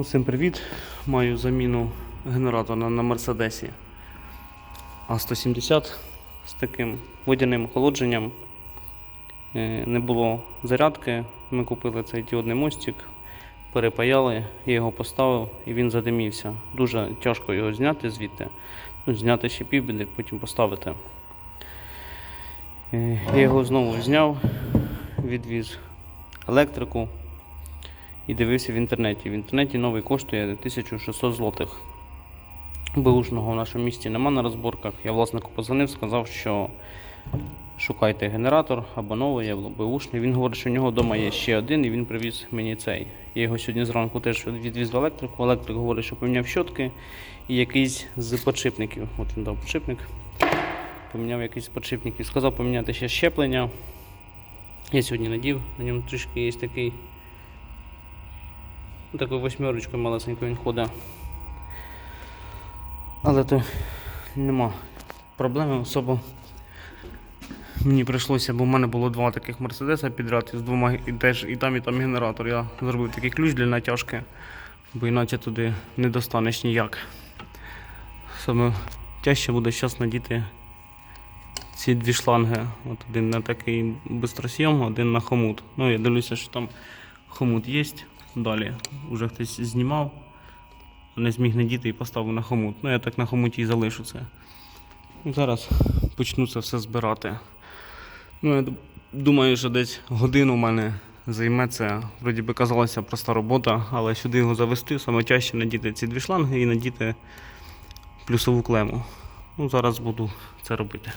Усім привіт! Маю заміну генератора на Мерседесі А170 з таким водяним охолодженням. Е, Не було зарядки. Ми купили цей діодний мостик, перепаяли, я його поставив і він задимівся. Дуже тяжко його зняти звідти. Ну, зняти ще півбіди, потім поставити. Е, Я його знову зняв, відвіз електрику і дивився в інтернеті. В інтернеті новий коштує 1600 злотих. Беушного в нашому місті нема на розборках. Я власнику позвонив, сказав, що шукайте генератор або новий, або беушний. Він говорить, що в нього вдома є ще один, і він привіз мені цей. Я його сьогодні зранку теж відвіз в електрику. Електрик говорить, що поміняв щотки і якийсь з подшипників. От він дав подшипник. Поміняв якийсь з подшипників. Сказав поміняти ще щеплення. Я сьогодні надів, на ньому трішки є такий Такою восьмерочкою малесенькою він ходить. Але то нема проблеми особо. Мені прийшлося, бо в мене було два таких мерседеса підряд із двома і теж і там, і там генератор. Я зробив такий ключ для натяжки, бо іначе туди не достанеш ніяк. Саме тяжче буде зараз надіти ці дві шланги. От один на такий бистросйом, один на хомут. Ну, я дивлюся, що там хомут є. Далі вже хтось знімав, не зміг надіти і поставив на хомут. Ну, я так на хомуті і залишу це. Зараз почну це все збирати. Ну, я думаю, що десь годину в мене займе це. Вроді би казалася проста робота, але сюди його завести, саме тяжче надіти ці дві шланги і надіти плюсову клему. Ну, зараз буду це робити.